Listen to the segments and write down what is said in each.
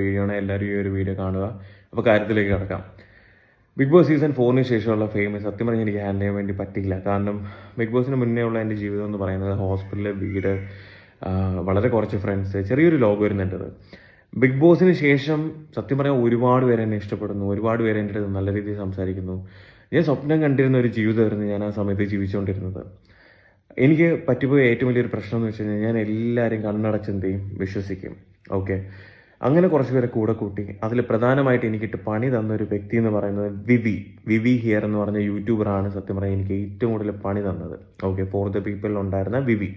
Video ആണ്. എല്ലാവരും ഈ ഒരു വീഡിയോ കാണുക. അപ്പോൾ കാര്യത്തിലേക്ക് കിടക്കാം. ബിഗ് ബോസ് സീസൺ ഫോറിന് ശേഷമുള്ള ഫെയിം സത്യം പറഞ്ഞാൽ എനിക്ക് ഹാൻഡിൽ ചെയ്യാൻ വേണ്ടി പറ്റില്ല കാരണം ബിഗ് ബോസിന് മുന്നേ ഉള്ള എന്റെ ജീവിതം എന്ന് പറയുന്നത് ഹോസ്പിറ്റലിലെ വീട് വളരെ കുറച്ച് ഫ്രണ്ട്സ് ചെറിയൊരു ലോകം എന്റെ ബിഗ് ബോസിന് ശേഷം സത്യം പറയാൻ ഒരുപാട് പേര് എന്നെ ഇഷ്ടപ്പെടുന്നു. ഒരുപാട് പേര് എന്റെ അടുത്ത് നല്ല രീതിയിൽ സംസാരിക്കുന്നു. ഞാൻ സ്വപ്നം കണ്ടിരുന്ന ഒരു ജീവിതമായിരുന്നു ഞാൻ ആ സമയത്ത് ജീവിച്ചുകൊണ്ടിരുന്നത്. എനിക്ക് പറ്റിപ്പോയ ഏറ്റവും വലിയൊരു പ്രശ്നം എന്ന് വെച്ച് കഴിഞ്ഞാൽ ഞാൻ എല്ലാവരെയും കണ്ണടച്ച് ചെയ്യും? വിശ്വസിക്കും. ഓക്കെ അങ്ങനെ കുറച്ച് പേരെ കൂടെ കൂട്ടി അതിൽ പ്രധാനമായിട്ട് എനിക്കിട്ട് പണി തന്ന ഒരു വ്യക്തി എന്ന് പറയുന്നത് വിവി. വിവി ഹിയർ എന്ന് പറഞ്ഞ യൂട്യൂബറാണ് സത്യം പറയാൻ എനിക്ക് ഏറ്റവും കൂടുതൽ പണി തന്നത്. ഓക്കെ ഫോർ ദ പീപ്പിളിൽ ഉണ്ടായിരുന്ന വിവി.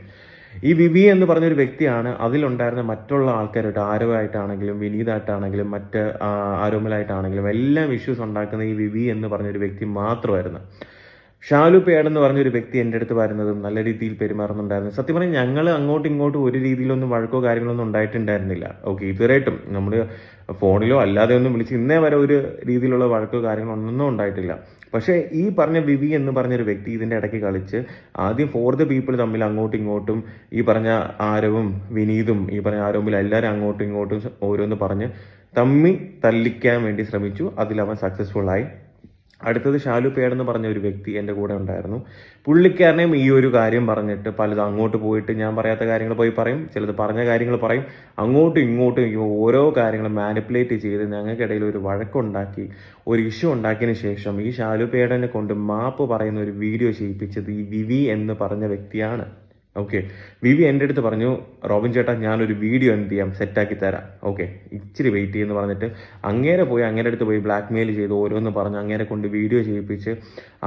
ഈ വിവി എന്ന് പറഞ്ഞൊരു വ്യക്തിയാണ് അതിലുണ്ടായിരുന്ന മറ്റുള്ള ആൾക്കാരായിട്ട് ആരവായിട്ടാണെങ്കിലും വിനീതായിട്ടാണെങ്കിലും മറ്റ് ആരോമലായിട്ടാണെങ്കിലും എല്ലാം ഇഷ്യൂസ് ഉണ്ടാക്കുന്ന ഈ വിവി എന്ന് പറഞ്ഞൊരു വ്യക്തി മാത്രമായിരുന്നു. ഷാലു പേഡ് എന്ന് പറഞ്ഞൊരു വ്യക്തി എന്റെ അടുത്ത് വരുന്നതും നല്ല രീതിയിൽ പെരുമാറുന്നുണ്ടായിരുന്നു. സത്യം പറഞ്ഞാൽ ഞങ്ങൾ അങ്ങോട്ടും ഇങ്ങോട്ടും ഒരു രീതിയിലൊന്നും വഴക്കോ കാര്യങ്ങളൊന്നും ഉണ്ടായിട്ടുണ്ടായിരുന്നില്ല. ഓക്കെ ഇതുവരെയായിട്ടും നമ്മൾ ഫോണിലോ അല്ലാതെ ഒന്നും വിളിച്ച് ഇന്നേ വരെ ഒരു രീതിയിലുള്ള വഴക്കോ കാര്യങ്ങളൊന്നും ഉണ്ടായിട്ടില്ല. പക്ഷേ ഈ പറഞ്ഞ വിവി എന്ന് പറഞ്ഞൊരു വ്യക്തി ഇതിന്റെ ഇടയ്ക്ക് കളിച്ച് ആദ്യം ഫോർ ദ പീപ്പിൾ തമ്മിൽ അങ്ങോട്ടും ഇങ്ങോട്ടും ഈ പറഞ്ഞ ആരവും വിനീതും ഈ പറഞ്ഞ ആരവും എല്ലാവരും അങ്ങോട്ടും ഇങ്ങോട്ടും ഓരോന്ന് പറഞ്ഞ് തമ്മി തല്ലിക്കാൻ വേണ്ടി ശ്രമിച്ചു. അതിൽ അവൻ സക്സസ്ഫുൾ ആയി. അടുത്തത് ഷാലു പേഡ് എന്ന് പറഞ്ഞ ഒരു വ്യക്തി എന്റെ കൂടെ ഉണ്ടായിരുന്നു. പുള്ളിക്കാരനെയും ഈ ഒരു കാര്യം പറഞ്ഞിട്ട് പലതും അങ്ങോട്ട് പോയിട്ട് ഞാൻ പറയാത്ത കാര്യങ്ങൾ പോയി പറയും. ചിലത് പറഞ്ഞ കാര്യങ്ങൾ പറയും. അങ്ങോട്ടും ഇങ്ങോട്ടും ഓരോ കാര്യങ്ങളും മാനിപ്പുലേറ്റ് ചെയ്ത് ഞങ്ങൾക്കിടയിൽ ഒരു വഴക്കുണ്ടാക്കി ഒരു ഇഷ്യൂ ഉണ്ടാക്കിയതിന് ശേഷം ഈ ഷാലു പേടനെ കൊണ്ട് മാപ്പ് പറയുന്ന ഒരു വീഡിയോ ചെയ്യിപ്പിച്ചത് ഈ വിവി എന്ന് പറഞ്ഞ വ്യക്തിയാണ്. ഓക്കെ വി വി എന്റെ അടുത്ത് പറഞ്ഞു റോബിൻ ചേട്ടാ ഞാനൊരു വീഡിയോ എന്ത് ചെയ്യാം? സെറ്റാക്കി തരാം. ഓക്കെ ഇച്ചിരി വെയിറ്റ് ചെയ്യുമെന്ന് പറഞ്ഞിട്ട് അങ്ങേരെ പോയി അങ്ങേരെ അടുത്ത് പോയി ബ്ലാക്ക് മെയിൽ ചെയ്ത് ഓരോന്ന് പറഞ്ഞ് അങ്ങേരെ കൊണ്ട് വീഡിയോ ചെയ്യിപ്പിച്ച്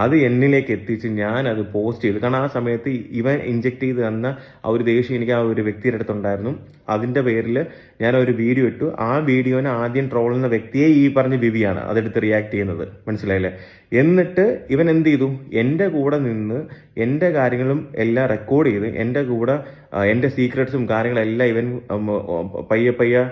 അത് എന്നിലേക്ക് എത്തിച്ച് ഞാൻ അത് പോസ്റ്റ് ചെയ്തു. കാരണം ആ സമയത്ത് ഇവൻ ഇഞ്ചെക്ട് ചെയ്ത് തന്ന ആ ഒരു ദേഷ്യം എനിക്ക് ആ ഒരു വ്യക്തിയുടെ അടുത്തുണ്ടായിരുന്നു അതിന്റെ പേരിൽ ഞാൻ ഒരു വീഡിയോ ഇട്ടു. ആ വീഡിയോനെ ആദ്യം ട്രോൾ ചെയ്യുന്ന വ്യക്തിയെ ഈ പറഞ്ഞ വിവിയാണ് അതെടുത്ത് റിയാക്ട് ചെയ്യുന്നത്. മനസ്സിലായില്ലേ? എന്നിട്ട് ഇവൻ എന്ത് ചെയ്തു? എന്റെ കൂടെ നിന്ന് എന്റെ കാര്യങ്ങളും എല്ലാം റെക്കോർഡ് ചെയ്ത് എന്റെ കൂടെ എന്റെ സീക്രട്സും കാര്യങ്ങളെല്ലാം ഇവൻ പയ്യെ പയ്യെ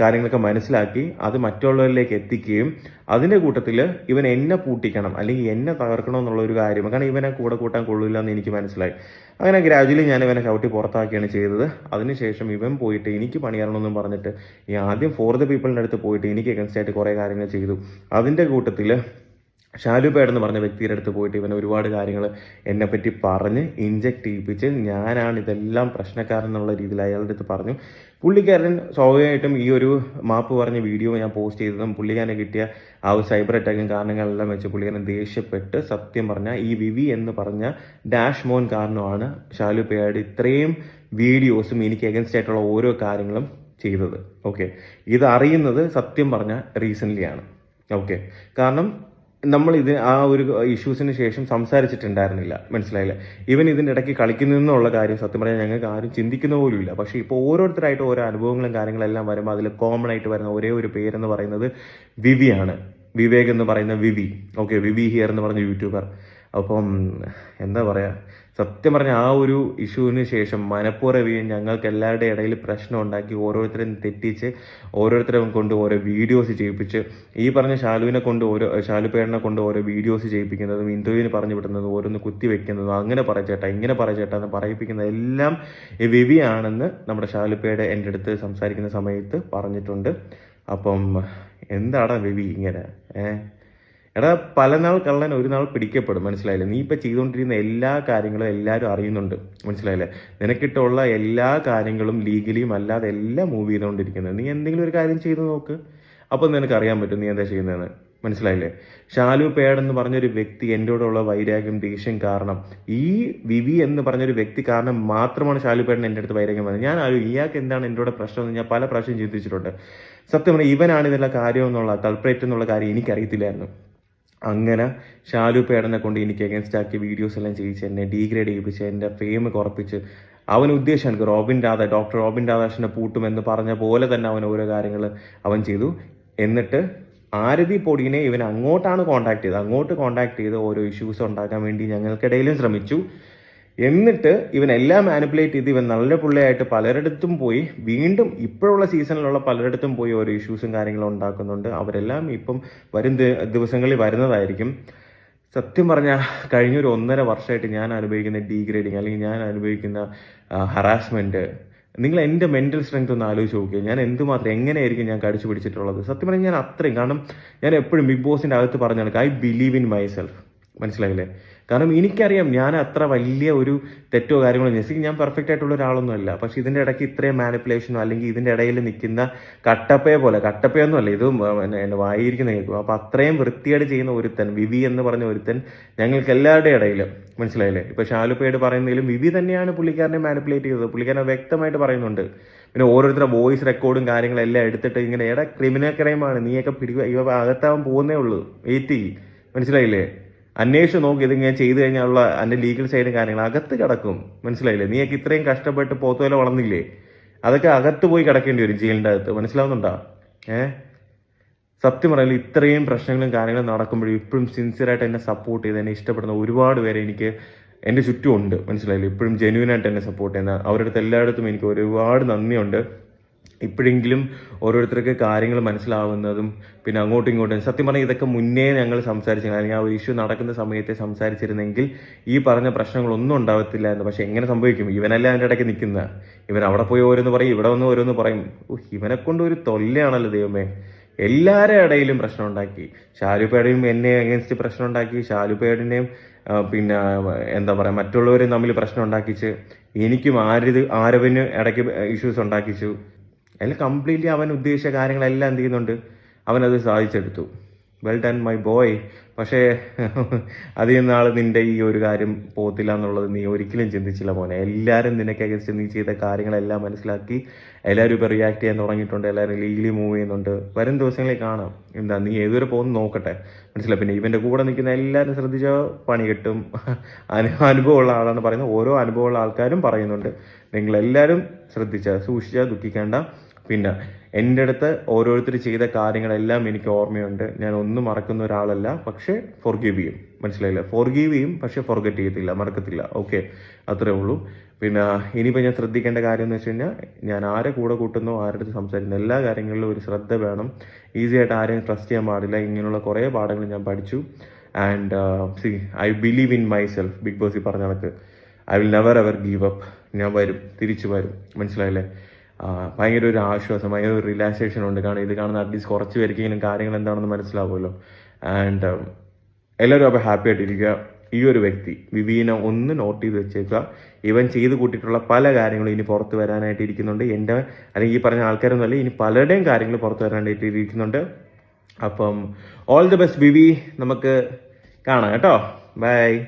കാര്യങ്ങളൊക്കെ മനസ്സിലാക്കി അത് മറ്റുള്ളവരിലേക്ക് എത്തിക്കുകയും അതിന്റെ കൂട്ടത്തിൽ ഇവൻ എന്നെ പൂട്ടിക്കണം അല്ലെങ്കിൽ എന്നെ തകർക്കണം എന്നുള്ള ഒരു കാര്യം. കാരണം ഇവനെ കൂടെ കൂട്ടാൻ കൊള്ളില്ല എന്ന് എനിക്ക് മനസ്സിലായി. അങ്ങനെ ഗ്രാജുവലി ഞാൻ ഇവനെ ചവിട്ടി പുറത്താക്കിയാണ് ചെയ്തത്. അതിനുശേഷം ഇവൻ പോയിട്ട് എനിക്ക് പണിയറണമെന്നും പറഞ്ഞിട്ട് ഈ ആദ്യം ഫോർ ദ പീപ്പിളിന്റെ അടുത്ത് പോയിട്ട് എനിക്ക് എഗൻസ്റ്റ് ആയിട്ട് കുറേ കാര്യങ്ങൾ ചെയ്തു. അതിന്റെ കൂട്ടത്തിൽ ഷാലു പേഡ് എന്ന് പറഞ്ഞ വ്യക്തിയുടെ അടുത്ത് പോയിട്ട് ഇവനെ ഒരുപാട് കാര്യങ്ങൾ എന്നെപ്പറ്റി പറഞ്ഞ് ഇഞ്ചക്ട് ചെയ്യിപ്പിച്ച് ഞാനാണ് ഇതെല്ലാം പ്രശ്നക്കാരൻ എന്നുള്ള രീതിയിൽ അയാളുടെ അടുത്ത് പറഞ്ഞു. പുള്ളിക്കാരൻ സ്വാഭാവികമായിട്ടും ഈ ഒരു മാപ്പ് പറഞ്ഞ വീഡിയോ ഞാൻ പോസ്റ്റ് ചെയ്തതും പുള്ളിക്കാരനെ കിട്ടിയ ആ ഒരു സൈബർ അറ്റാക്കും കാരണങ്ങളെല്ലാം വെച്ച് പുള്ളിക്കാരൻ ദേഷ്യപ്പെട്ട് സത്യം പറഞ്ഞ ഈ വിവി എന്ന് പറഞ്ഞ ഡാഷ് മോൻ കാരണമാണ് ഷാലു പേഡ് ഇത്രയും വീഡിയോസും എനിക്ക് എഗൻസ്റ്റ് ആയിട്ടുള്ള ഓരോ കാര്യങ്ങളും ചെയ്തത്. ഓക്കെ ഇത് അറിയുന്നത് സത്യം പറഞ്ഞ റീസെന്റ്ലി ആണ് ഓക്കെ കാരണം നമ്മൾ ഇത് ആ ഒരു ഇഷ്യൂസിന് ശേഷം സംസാരിച്ചിട്ടുണ്ടായിരുന്നില്ല. മനസ്സിലായില്ല? ഇവൻ ഇതിന്റെ ഇടയ്ക്ക് കളിക്കുന്നതെന്നുള്ള കാര്യം സത്യം പറഞ്ഞാൽ ഞങ്ങൾക്ക് ആരും ചിന്തിക്കുന്ന പോലും ഇല്ല പക്ഷേ ഇപ്പോൾ ഓരോരുത്തരായിട്ട് ഓരോ അനുഭവങ്ങളും കാര്യങ്ങളെല്ലാം വരുമ്പോൾ അതിൽ കോമൺ ആയിട്ട് വരുന്ന ഒരേ ഒരു പേരെന്ന് പറയുന്നത് വിവിയാണ്. വിവേക് എന്ന് പറയുന്ന വിവി. ഓക്കെ വിവി ഹിയർ എന്ന് പറഞ്ഞ യൂട്യൂബർ അപ്പം എന്താ പറയുക സത്യം പറഞ്ഞ ആ ഒരു ഇഷ്യൂവിന് ശേഷം മനപ്പുറവിയും ഞങ്ങൾക്ക് എല്ലാവരുടെ ഇടയിൽ പ്രശ്നം ഉണ്ടാക്കി ഓരോരുത്തരും തെറ്റിച്ച് ഓരോരുത്തരും കൊണ്ട് ഓരോ വീഡിയോസ് ചെയ്യിപ്പിച്ച് ഈ പറഞ്ഞ ഷാലുവിനെ കൊണ്ട് ഓരോ ഷാലു പേരനെ കൊണ്ട് ഓരോ വീഡിയോസ് ചെയ്യിപ്പിക്കുന്നതും ഇന്ദുവിന് പറഞ്ഞു വിടുന്നതും ഓരോന്ന് കുത്തി വെക്കുന്നതും അങ്ങനെ പറ ചേട്ടാ ഇങ്ങനെ പറ ചേട്ടാ എന്ന് പറയിപ്പിക്കുന്നത് എല്ലാം വിവിയാണെന്ന് നമ്മുടെ ഷാലുപ്പയുടെ എന്റെ അടുത്ത് സംസാരിക്കുന്ന സമയത്ത് പറഞ്ഞിട്ടുണ്ട്. അപ്പം എന്താടാ വിവി ഇങ്ങനെ ഏഹ് എടാ പല നാൾ കള്ളൻ ഒരു നാൾ പിടിക്കപ്പെടും മനസ്സിലായില്ലേ? നീ ഇപ്പൊ ചെയ്തുകൊണ്ടിരിക്കുന്ന എല്ലാ കാര്യങ്ങളും എല്ലാവരും അറിയുന്നുണ്ട് മനസ്സിലായില്ലേ? നിനക്കിട്ടുള്ള എല്ലാ കാര്യങ്ങളും ലീഗലിയും അല്ലാതെ എല്ലാം മൂവ് ചെയ്തുകൊണ്ടിരിക്കുന്നത്. നീ എന്തെങ്കിലും ഒരു കാര്യം ചെയ്തു നോക്ക്. അപ്പൊ നിനക്ക് അറിയാൻ പറ്റും നീ എന്താ ചെയ്യുന്നതെന്ന് മനസ്സിലായില്ലേ? ഷാലു പേഡ് എന്ന് പറഞ്ഞൊരു വ്യക്തി എന്റെ കൂടെയുള്ള വൈരാഗ്യം ദേഷ്യം കാരണം ഈ വിവി എന്ന് പറഞ്ഞൊരു വ്യക്തി കാരണം മാത്രമാണ് ഷാലു പേഡിന് എന്റെ അടുത്ത് വൈരാഗ്യം വന്നത്. ഞാൻ ആരും ഇയാൾക്ക് എന്താണ് എന്റെ പ്രശ്നം എന്ന് ഞാൻ പല പ്രാവശ്യം ചിന്തിച്ചിട്ടുണ്ട്. സത്യം പറഞ്ഞാൽ ഇവനാണ് ഇതിലുള്ള കാര്യം എന്നുള്ള കൾപ്പറേറ്റ് എന്നുള്ള കാര്യം എനിക്കറിയത്തില്ലായിരുന്നു. അങ്ങനെ ഷാലു പേടനെ കൊണ്ട് എനിക്ക് അഗേൻസ്റ്റ് ആക്കി വീഡിയോസ് എല്ലാം ചെയ്യിച്ച് എന്നെ ഡീഗ്രേഡ് ചെയ്യിപ്പിച്ച് എന്റെ ഫെയിം കുറപ്പിച്ച് അവൻ ഉദ്ദേശം റോബിൻ രാധ ഡോക്ടർ റോബിൻ രാധാകൃഷ്ണനെ പൂട്ടുമെന്ന് പറഞ്ഞ പോലെ തന്നെ അവൻ ഓരോ കാര്യങ്ങൾ അവൻ ചെയ്തു. എന്നിട്ട് ആരതി പൊടിയിനെ ഇവൻ അങ്ങോട്ടാണ് കോൺടാക്ട് ചെയ്തത്. അങ്ങോട്ട് കോൺടാക്ട് ചെയ്ത് ഓരോ ഇഷ്യൂസ് ഉണ്ടാക്കാൻ വേണ്ടി ഞങ്ങൾക്കിടയിലും ശ്രമിച്ചു. എന്നിട്ട് ഇവൻ എല്ലാം മാനിപ്പുലേറ്റ് ചെയ്ത് ഇവൻ നല്ല പുള്ളിയായിട്ട് പലരിടത്തും പോയി. വീണ്ടും ഇപ്പോഴുള്ള സീസണിലുള്ള പലരിടത്തും പോയി ഓരോ ഇഷ്യൂസും കാര്യങ്ങളും ഉണ്ടാക്കുന്നുണ്ട്. അവരെല്ലാം ഇപ്പം വരും ദിവസങ്ങളിൽ വരുന്നതായിരിക്കും. സത്യം പറഞ്ഞാൽ കഴിഞ്ഞൊരു ഒന്നര വർഷമായിട്ട് ഞാൻ അനുഭവിക്കുന്ന ഡീഗ്രേഡിങ് അല്ലെങ്കിൽ ഞാൻ അനുഭവിക്കുന്ന ഹറാസ്മെന്റ് നിങ്ങൾ എന്റെ മെന്റൽ സ്ട്രെങ്ത് ഒന്ന് ആലോചിച്ച് നോക്കുക ഞാൻ എന്തുമാത്രം എങ്ങനെയായിരിക്കും ഞാൻ കടിച്ചു പിടിച്ചിട്ടുള്ളത്? സത്യം പറഞ്ഞാൽ ഞാൻ അത്രയും. കാരണം ഞാൻ എപ്പോഴും ബിഗ് ബോസിന്റെ അകത്ത് പറഞ്ഞ കണക്ക് I believe in myself മനസ്സിലായില്ലേ? കാരണം എനിക്കറിയാം ഞാൻ അത്ര വലിയ ഒരു തെറ്റോ കാര്യങ്ങളോ ജെസ്സിക്ക് ഞാൻ പെർഫെക്റ്റ് ആയിട്ടുള്ള ഒരാളൊന്നും അല്ല പക്ഷെ ഇതിന്റെ ഇടയ്ക്ക് ഇത്രയും മാനിപ്പുലേഷനോ അല്ലെങ്കിൽ ഇതിന്റെ ഇടയിൽ നിൽക്കുന്ന കട്ടപ്പയെ പോലെ കട്ടപ്പയൊന്നും അല്ല ഇതും എന്റെ വായിരിക്കുന്ന കേൾക്കും. അപ്പോൾ അത്രയും വൃത്തിയേട് ചെയ്യുന്ന ഒരുത്തൻ വിവി എന്ന് പറഞ്ഞ ഒരുത്തൻ ഞങ്ങൾക്ക് എല്ലാവരുടെ ഇടയിൽ മനസ്സിലായില്ലേ? ഇപ്പോൾ ഷാലുപ്പയോട് പറയുന്നതിലും വിവി തന്നെയാണ് പുള്ളിക്കാരനെ മാനിപ്പുലേറ്റ് ചെയ്തത്. പുള്ളിക്കാരനെ വ്യക്തമായിട്ട് പറയുന്നുണ്ട്. പിന്നെ ഓരോരുത്തരുടെ വോയിസ് റെക്കോർഡും കാര്യങ്ങളെല്ലാം എടുത്തിട്ട് ഇങ്ങനെ എടാ ക്രിമിനൽ ക്രൈമാണ് നീയൊക്കെ പിടിക്കുക ഇവ അകത്താവാൻ പോകുന്നേ ഉള്ളൂ. വെയിറ്റ് ചെയ്യ്. മനസ്സിലായില്ലേ? അന്വേഷിച്ച് നോക്കി ഇതിങ്ങനെ ചെയ്തു കഴിഞ്ഞാലുള്ള അതിന്റെ ലീഗൽ സൈഡും കാര്യങ്ങൾ അകത്ത് കിടക്കും. മനസ്സിലായില്ലേ? നീയൊക്കെ ഇത്രയും കഷ്ടപ്പെട്ട് പോത്തുവല വളർന്നില്ലേ? അതൊക്കെ അകത്ത് പോയി കിടക്കേണ്ടി വരും ജയിലിന്റെ അകത്ത്. മനസ്സിലാവുന്നുണ്ടോ? ഏഹ് സത്യം പറയാൻ ഇത്രയും പ്രശ്നങ്ങളും കാര്യങ്ങളും നടക്കുമ്പോഴും ഇപ്പോഴും സിൻസിയറായിട്ട് എന്നെ സപ്പോർട്ട് ചെയ്ത് എന്നെ ഇഷ്ടപ്പെടുന്ന ഒരുപാട് പേരെ എനിക്ക് എന്റെ ചുറ്റുമുണ്ട് മനസ്സിലായില്ലേ? ഇപ്പോഴും ജെന്യൂനായിട്ട് എന്നെ സപ്പോർട്ട് ചെയ്യുന്ന അവരുടെ അടുത്ത് എല്ലായിടത്തും എനിക്ക് ഒരുപാട് നന്ദിയുണ്ട്. ഇപ്പോഴെങ്കിലും ഓരോരുത്തർക്ക് കാര്യങ്ങൾ മനസ്സിലാവുന്നതും പിന്നെ അങ്ങോട്ടും ഇങ്ങോട്ടും സത്യം പറഞ്ഞാൽ ഇതൊക്കെ മുന്നേ ഞങ്ങൾ സംസാരിച്ചു അല്ലെങ്കിൽ ആ ഒരു ഇഷ്യൂ നടക്കുന്ന സമയത്തെ സംസാരിച്ചിരുന്നെങ്കിൽ ഈ പറഞ്ഞ പ്രശ്നങ്ങളൊന്നും ഉണ്ടാവത്തില്ല എന്ന് പക്ഷെ എങ്ങനെ സംഭവിക്കും? ഇവനല്ല അതിന്റെ ഇടയ്ക്ക് നിൽക്കുന്ന. ഇവൻ അവിടെ പോയി ഓരോന്ന് പറയും ഇവിടെ വന്ന് ഓരോന്ന് പറയും. ഇവനെ കൊണ്ട് ഒരു തൊല്ലയാണല്ലോ ദൈവമേ. എല്ലാവരുടെ ഇടയിലും പ്രശ്നം ഉണ്ടാക്കി. ഷാലുപേടയും എന്നെ അഗേൻസ്റ്റ് പ്രശ്നം ഉണ്ടാക്കി. ഷാലുപേടിനെയും പിന്നെ എന്താ പറയുക മറ്റുള്ളവരും തമ്മിൽ പ്രശ്നം ഉണ്ടാക്കിച്ച്. എനിക്കും ആരിത് ആരവിന് ഇടയ്ക്ക് ഇഷ്യൂസ് ഉണ്ടാക്കിച്ചു. അതിൽ കംപ്ലീറ്റ്ലി അവൻ ഉദ്ദേശിച്ച കാര്യങ്ങളെല്ലാം എന്ത് ചെയ്യുന്നുണ്ട്? അവനത് സാധിച്ചെടുത്തു. വെൽ ഡൺ മൈ ബോയ് പക്ഷേ അധികം നാൾ നിന്റെ ഈ ഒരു കാര്യം പോകത്തില്ല എന്നുള്ളത് നീ ഒരിക്കലും ചിന്തിച്ചില്ല മോനെ. എല്ലാവരും നിനക്ക് അകസ്റ്റ് നീ ചെയ്ത കാര്യങ്ങളെല്ലാം മനസ്സിലാക്കി എല്ലാവരും ഇപ്പോൾ റിയാക്ട് ചെയ്യാൻ തുടങ്ങിയിട്ടുണ്ട് എല്ലാവരും ലീഗലി മൂവ് ചെയ്യുന്നുണ്ട്. വരും ദിവസങ്ങളിൽ കാണാം. എന്താ നീ ഏതുവരെ പോകുന്നു നോക്കട്ടെ. മനസ്സിലായി? പിന്നെ ഇവന്റെ കൂടെ നിൽക്കുന്ന എല്ലാവരും ശ്രദ്ധിച്ചോ പണി കിട്ടും. അനു അനുഭവമുള്ള ആളാണ് പറയുന്നത് ഓരോ അനുഭവമുള്ള ആൾക്കാരും പറയുന്നുണ്ട്. നിങ്ങളെല്ലാവരും ശ്രദ്ധിച്ചാൽ സൂക്ഷിച്ചാൽ സൂക്ഷിച്ച ദുഃഖിക്കേണ്ട. പിന്നെ എന്റെ അടുത്ത് ഓരോരുത്തർ ചെയ്ത കാര്യങ്ങളെല്ലാം എനിക്ക് ഓർമ്മയുണ്ട്. ഞാൻ ഒന്നും മറക്കുന്ന ഒരാളല്ല. പക്ഷേ ഫോർഗീവ് ചെയ്യും. മനസ്സിലായില്ല? ഫോർഗീവ് ചെയ്യും പക്ഷേ ഫോർഗറ്റ് ചെയ്യത്തില്ല മറക്കത്തില്ല. ഓക്കെ അത്രേ ഉള്ളൂ. പിന്നെ ഇനിയിപ്പോൾ ഞാൻ ശ്രദ്ധിക്കേണ്ട കാര്യം എന്ന് വെച്ച് കഴിഞ്ഞാൽ ഞാൻ ആരെ കൂടെ കൂട്ടുന്നു ആരുടെ അടുത്ത് സംസാരിക്കുന്ന എല്ലാ കാര്യങ്ങളിലും ഒരു ശ്രദ്ധ വേണം. ഈസി ആയിട്ട് ആരെയും ട്രസ്റ്റ് ചെയ്യാൻ പാടില്ല. ഇങ്ങനെയുള്ള കുറേ പാഠങ്ങൾ ഞാൻ പഠിച്ചു. And see I believe in myself big boss പറഞ്ഞ കണക്ക്. I will never ever give up ഞാൻ വരും തിരിച്ചു വരും. മനസ്സിലായില്ലേ? ഭയങ്കര ഒരു ആശ്വാസം ഭയങ്കര ഒരു റിലാക്സേഷൻ ഉണ്ട്. കാരണം ഇത് കാണുന്ന അറ്റ്ലീസ്റ്റ് കുറച്ച് പേർക്കെങ്കിലും കാര്യങ്ങൾ എന്താണെന്ന് മനസ്സിലാവുമല്ലോ. ആൻഡ് എല്ലാവരും അപ്പോൾ ഹാപ്പി ആയിട്ടിരിക്കുക. ഈ ഒരു വ്യക്തി വിവീനെ ഒന്ന് നോട്ട് ചെയ്ത് വെച്ചേക്കുക. ഇവൻ ചെയ്ത് കൂട്ടിയിട്ടുള്ള പല കാര്യങ്ങളും ഇനി പുറത്ത് വരാനായിട്ട് ഇരിക്കുന്നുണ്ട്. എന്റെ അല്ലെങ്കിൽ ഈ പറഞ്ഞ ആൾക്കാരൊന്നുമല്ല ഇനി പലരുടെയും കാര്യങ്ങൾ പുറത്ത് വരാനായിട്ട് ഇരിക്കുന്നുണ്ട്. അപ്പം ഓൾ ദി ബെസ്റ്റ് വിവി. നമുക്ക് കാണാം കേട്ടോ. ബൈ